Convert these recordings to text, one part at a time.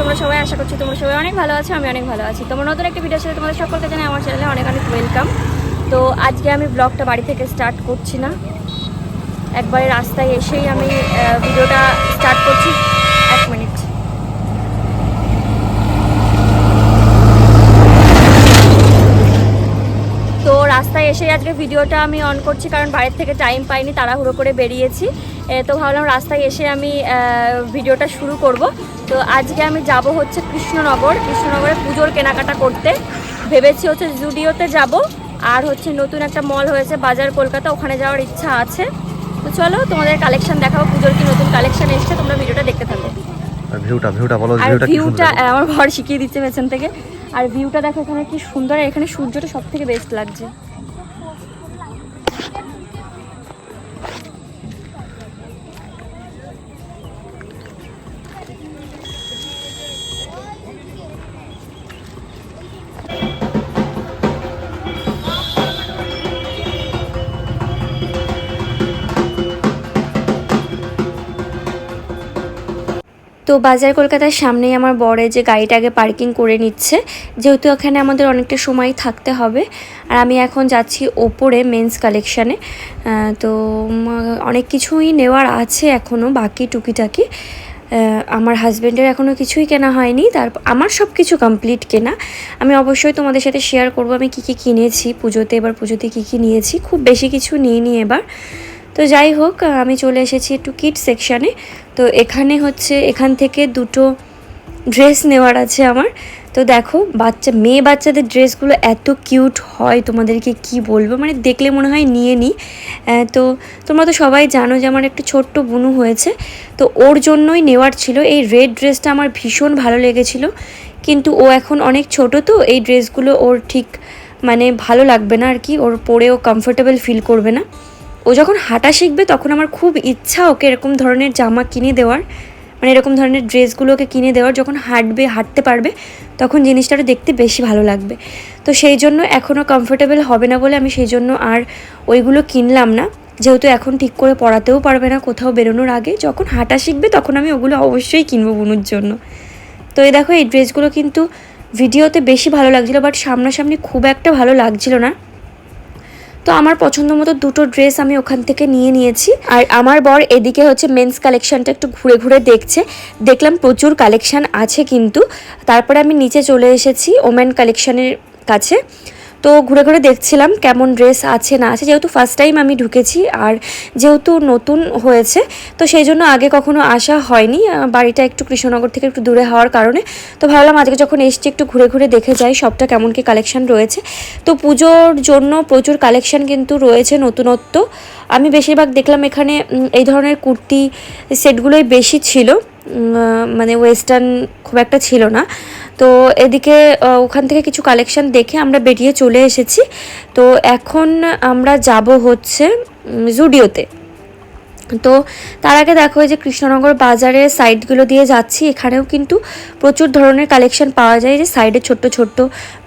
তোমরা সবাই আশা করছি তোমরা সবাই অনেক ভালো আছো, আমি অনেক ভালো আছি। তোমার নতুন একটা ভিডিও সাথে তোমাদের সকলকে জানাই আমার চ্যানেলে অনেক অনেক ওয়েলকাম তো আজকে আমি ব্লগটা বাড়ি থেকে স্টার্ট করছি না। একবারে রাস্তায় এসেই আমি ভিডিওটা স্টার্ট করছি। এক মিনিট তো রাস্তায় এসে আজকে ভিডিওটা আমি অন করছি কারণ বাইরের থেকে টাইম পাইনি তাড়াহুড়ো করে বেরিয়েছি। তো ভাবলাম রাস্তায় এসে আমি ভিডিওটা শুরু করব। তো আজকে আমি যাব হচ্ছে কৃষ্ণনগর। কৃষ্ণনগরে পুজোর কেনাকাটা করতে। ভেবেছি হচ্ছে জুডিওতে যাব আর হচ্ছে নতুন একটা মল হয়েছে বাজার কলকাতা ওখানে যাওয়ার ইচ্ছা আছে। তো চলো তোমাদের কালেকশন দেখাবো পুজোর কি নতুন কালেকশন এসছে তোমরা ভিডিওটা দেখতে থাকো। ভিউটা ভিউটা বলো ভিউটা ভিউটা আমার ঘর শিখিয়ে দিচ্ছে পেছন থেকে। আর ভিউটা দেখো এখানে কি সুন্দর এখানে সূর্যটা সব থেকে বেস্ট লাগছে। তো বাজার কলকাতার সামনেই আমার বরে যে গাড়িটা আগে পার্কিং করে নিচ্ছে, যেহেতু এখানে আমাদের অনেকটা সময় থাকতে হবে। আর আমি এখন যাচ্ছি ওপরে মেন্স কালেকশানে। তো অনেক কিছুই নেওয়ার আছে এখনও বাকি টুকিটাকি। আমার হাজব্যান্ডের এখনও কিছুই কেনা হয়নি, তার, আমার সব কিছু কমপ্লিট কেনা। আমি অবশ্যই তোমাদের সাথে শেয়ার করব আমি কী কী কিনেছি, পুজোতে, এবার পুজোতে কী কী নিয়েছি, খুব বেশি কিছু নিইনি এবার। তো যাই হোক, আমি চলে এসেছি একটু কিট সেকশানে তো এখানে হচ্ছে, এখান থেকে দুটো ড্রেস নেওয়ার আছে আমার। তো দেখো, বাচ্চা, মেয়ে বাচ্চাদের ড্রেসগুলো এত কিউট হয়, তোমাদেরকে কি বলব? মানে দেখলে মনে হয় নিয়ে নিই তো তোমরা তো সবাই জানো যে আমার একটু ছোট্ট বুনু হয়েছে। তো ওর জন্যই নেওয়ার ছিল। এই রেড ড্রেসটা আমার ভীষণ ভালো লেগেছিল। কিন্তু ও এখন অনেক ছোট, তো এই ড্রেসগুলো ওর ঠিক মানে ভালো লাগবে না আর কি। ওর পরে ও কমফোর্টেবল ফিল করবে না। ও যখন হাঁটা শিখবে, তখন আমার খুব ইচ্ছা ওকে এরকম ধরনের জামা কিনে দেওয়ার মানে এরকম ধরনের ড্রেসগুলোকে কিনে দেওয়ার। যখন হাঁটবে, হাঁটতে পারবে, তখন জিনিসটা দেখতে বেশি ভালো লাগবে। তো সেই জন্য এখনও কমফোর্টেবল হবে না বলে আমি সেই জন্য আর ওইগুলো কিনলাম না। যেহেতু এখন ঠিক করে পড়াতেও পারবে না, কোথাও বেরোনোর আগে। যখন হাঁটা শিখবে, তখন আমি ওগুলো অবশ্যই কিনবো বুনুর জন্য। তো এই দেখো, এই ড্রেসগুলো কিন্তু ভিডিওতে বেশি ভালো লাগছিল, বাট সামনাসামনি খুব একটা ভালো লাগছিল না। তো আমার পছন্দ মতো দুটো ড্রেস আমি ওখান থেকে নিয়ে নিয়েছি। আর আমার বর এদিকে হচ্ছে মেন্স কালেকশনটা একটু ঘুরে ঘুরে দেখছে। দেখলাম প্রচুর কালেকশান আছে কিন্তু। তারপরে আমি নিচে চলে এসেছি ওমেন কালেকশানের কাছে। তো ঘুরে ঘুরে দেখছিলাম কেমন ড্রেস আছে, না আছে। যেহেতু ফার্স্ট টাইম আমি ঢুকেছি আর যেহেতু নতুন হয়েছে, তো সেই জন্য আগে কখনো আসা হয়নি। বাড়িটা একটু কৃষ্ণনগর থেকে একটু দূরে হওয়ার কারণে। তো ভাবলাম আজকে যখন এসছি একটু ঘুরে ঘুরে দেখে যাই সবটা কেমন কি কালেকশন রয়েছে। তো পুজোর জন্য প্রচুর কালেকশন কিন্তু রয়েছে নতুনত্ব। আমি বেশিরভাগ দেখলাম এখানে এই ধরনের কুর্তি সেটগুলোই বেশি ছিল। মানে ওয়েস্টার্ন খুব একটা ছিল না। তো এদিকে ওখান থেকে কিছু কালেকশন দেখে আমরা বেরিয়ে চলে এসেছি। তো এখন আমরা যাব হচ্ছে জুডিওতে তো তার আগে দেখো যে কৃষ্ণনগর বাজারের সাইডগুলো দিয়ে যাচ্ছি, এখানেও কিন্তু প্রচুর ধরনের কালেকশন পাওয়া যায় যে সাইডে ছোট্ট ছোট্ট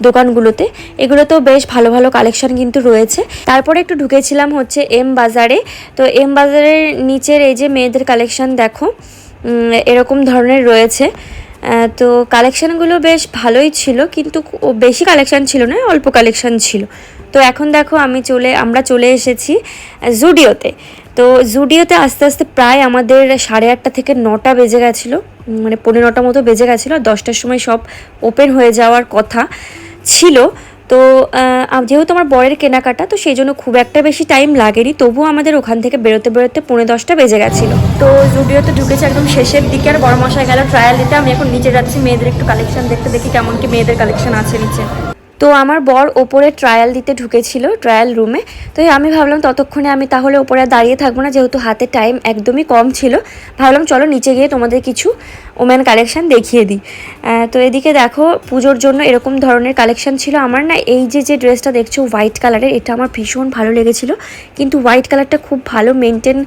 দোকানগুলোতে। এগুলোতেও বেশ ভালো ভালো কালেকশন কিন্তু রয়েছে। তারপরে একটু ঢুকেছিলাম হচ্ছে এম বাজারে। তো এম বাজারের নিচের এই যে মেয়েদের কালেকশন দেখো এরকম ধরনের রয়েছে। তো কালেকশানগুলো বেশ ভালোই ছিল, কিন্তু বেশি কালেকশান ছিল না, অল্প কালেকশান ছিল। তো এখন দেখো আমি চলে, আমরা চলে এসেছি জুডিওতে তো জুডিওতে আস্তে আস্তে প্রায় আমাদের সাড়ে আটটা থেকে নটা বেজে গেছিল মানে পনেরোটা মতো বেজে গেছিল, আর দশটার সময় সব ওপেন হয়ে যাওয়ার কথা ছিল। তো যেহেতু আমার বরের কেনাকাটা, তো সেই জন্য খুব একটা বেশি টাইম লাগেনি, তবুও আমাদের ওখান থেকে বেরোতে বেরোতে পৌনে দশটা বেজে গেছিল। তো জুডিওতে ঢুকেছে একদম শেষের দিকে, আর বড় মশাই গেল ট্রায়াল দিতে, আমি এখন নিচে যাচ্ছি, মেয়েদের একটু কালেকশন দেখতে দেখি কেমন কি মেয়েদের কালেকশন আছে নিচে। তো আমার বর ওপরে ট্রায়াল দিতে ঢুকেছিল ট্রায়াল রুমে তো আমি ভাবলাম ততক্ষণে আমি তাহলে ওপরে দাঁড়িয়ে থাকব না, যেহেতু হাতে টাইম একদমই কম ছিল। ভাবলাম চলো নিচে গিয়ে তোমাদের কিছু ওমেন কালেকশন দেখিয়ে দিই। তো এদিকে দেখো, পুজোর জন্য এরকম ধরনের কালেকশান ছিল আমার না। এই যে যে ড্রেসটা দেখছ হোয়াইট কালারের এটা আমার ভীষণ ভালো লেগেছিল। কিন্তু হোয়াইট কালারটা খুব ভালো মেনটেন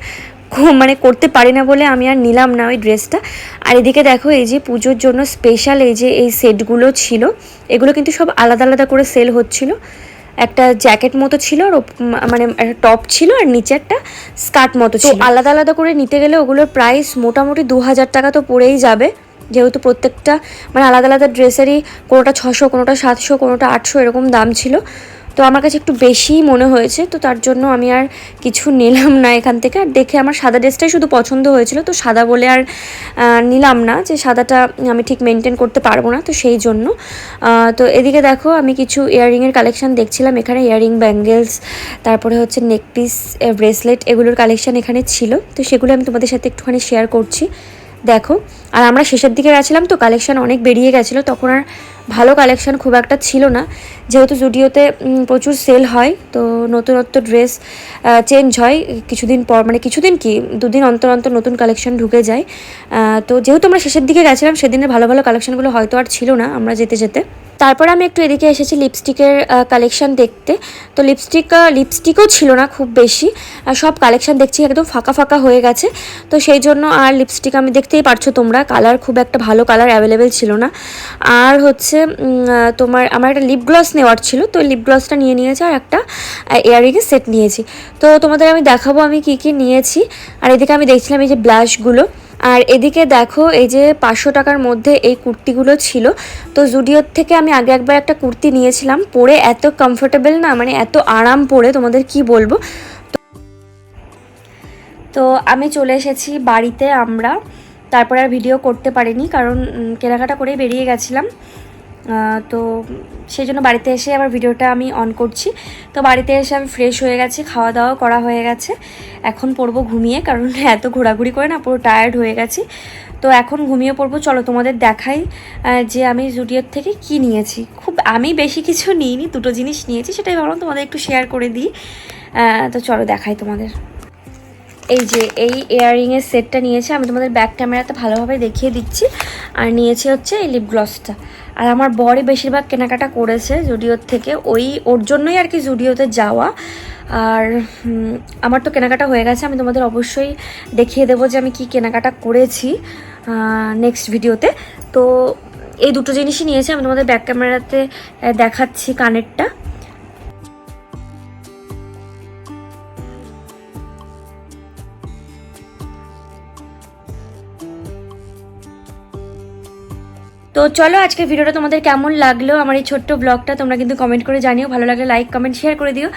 মানে করতে পারি না বলে আমি আর নিলাম না ওই ড্রেসটা আর এদিকে দেখো এই যে পুজোর জন্য স্পেশাল এই যে এই সেটগুলো ছিল এগুলো কিন্তু সব আলাদা আলাদা করে সেল হচ্ছিল। একটা জ্যাকেট মতো ছিল আর মানে একটা টপ ছিল আর নিচে একটা স্কার্ট মতো ছিল। আলাদা আলাদা করে নিতে গেলে ওগুলোর প্রাইস মোটামুটি দু হাজার টাকা তো পড়েই যাবে। যেহেতু প্রত্যেকটা মানে আলাদা আলাদা ড্রেসেরই কোনোটা ছশো কোনোটা সাতশো কোনোটা আটশো এরকম দাম ছিল। তো আমার কাছে একটু বেশিই মনে হয়েছে, তো তার জন্য আমি আর কিছু নিলাম না এখান থেকে। আর দেখে আমার সাদা ড্রেসটাই শুধু পছন্দ হয়েছিল, তো সাদা বলে আর নিলাম না যে সাদাটা আমি ঠিক মেনটেন করতে পারব না, তো সেই জন্য। তো এদিকে দেখো আমি কিছু ইয়াররিংয়ের কালেকশন দেখছিলাম, এখানে ইয়াররিং ব্যাঙ্গেলস তারপরে হচ্ছে নেকপিস ব্রেসলেট এগুলোর কালেকশান এখানে ছিল, তো সেগুলো আমি তোমাদের সাথে একটুখানি শেয়ার করছি। দেখো, আর আমরা শেষের দিকে গেছিলাম তো কালেকশান অনেক বেরিয়ে গেছিল, তখন আর ভালো কালেকশান খুব একটা ছিল না। যেহেতু জুডিওতে প্রচুর সেল হয়, তো নতুনত্ব ড্রেস চেঞ্জ হয়। কিছুদিন পর মানে কিছুদিন কি, দুদিন অন্তর অন্তর নতুন কালেকশন ঢুকে যায়। তো যেহেতু আমরা শেষের দিকে গেছিলাম, সেদিনের ভালো ভালো কালেকশনগুলো হয়তো আর ছিল না আমরা যেতে যেতে। তারপর আমি একটু এদিকে এসেছি লিপস্টিকের কালেকশান দেখতে। তো লিপস্টিক লিপস্টিকও ছিল না খুব বেশি। সব কালেকশন দেখছি একদম ফাঁকা ফাঁকা হয়ে গেছে। তো সেই জন্য আর লিপস্টিক আমি দেখতেই পারছ তোমরা কালার খুব একটা ভালো কালার অ্যাভেলেবেল ছিল না। আর হচ্ছে আহ, তোমার আমার একটা লিপ গ্লস নেওয়ার ছিল তো লিপ গ্লসটা নিয়ে নিয়েছি আর একটা ইয়ারিংয়ের সেট নিয়েছি। তো তোমাদের আমি দেখাবো আমি কি কি নিয়েছি। আর এদিকে আমি দেখছিলাম এই যে ব্লাশগুলো আর এদিকে দেখো এই যে পাঁচশো টাকার মধ্যে এই কুর্তিগুলো ছিল। তো জুডিওর থেকে আমি আগে একবার একটা কুর্তি নিয়েছিলাম পরে এত কমফোর্টেবল না মানে এত আরাম পরে তোমাদের কি বলব? তো- আমি চলে এসেছি বাড়িতে আমরা। তারপর আর ভিডিও করতে পারিনি কারণ কেনাকাটা করেই বেরিয়ে গেছিলাম। তো সেই জন্য বাড়িতে এসে আবার ভিডিওটা আমি অন করছি। তো বাড়িতে এসে আমি ফ্রেশ হয়ে গেছি, খাওয়া দাওয়া করা হয়ে গেছে। এখন পড়ব ঘুমিয়ে, কারণ এত ঘোরাঘুরি করে না, পুরো টায়ার্ড হয়ে গেছি। তো এখন ঘুমিয়ে পড়ব। চলো তোমাদের দেখাই যে আমি জুডিওর থেকে কি নিয়েছি। খুব, আমি বেশি কিছু নিইনি, দুটো জিনিস নিয়েছি, সেটাই ভাবলাম তোমাদের একটু শেয়ার করে দিই। তো চলো দেখাই তোমাদের। এই যে এই ইয়াররিংয়ের সেটটা নিয়েছে, আমি তোমাদের ব্যাক ক্যামেরাতে ভালোভাবে দেখিয়ে দিচ্ছি। আর নিয়েছে হচ্ছে এই লিপ গ্লসটা আর আমার বরই বেশিরভাগ কেনাকাটা করেছে জুডিওর থেকে, ওই, ওর জন্যই আর কি জুডিওতে যাওয়া। আর আমার তো কেনাকাটা হয়ে গেছে, আমি তোমাদের অবশ্যই দেখিয়ে দেবো যে আমি কি কেনাকাটা করেছি নেক্সট ভিডিওতে তো এই দুটো জিনিসই নিয়েছি, আমি তোমাদের ব্যাক ক্যামেরাতে দেখাচ্ছি কানেরটা। তো চলো আজকে ভিডিওটা তোমাদের কেমন লাগল? আমার এই ছোট্ট ব্লগটা তোমরা কিন্তু কমেন্ট করে জানিও। ভালো লাগলে লাইক কমেন্ট শেয়ার করে দিও।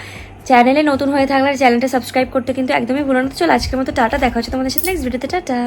চ্যানেলে নতুন হয়ে থাকলে চ্যানেলটা সাবস্ক্রাইব করতে কিন্তু একদমই ভুলো না। চলো আজকের মতো টাটা। দেখা হচ্ছে তোমাদের সাথে নেক্সট ভিডিওতে টাটা।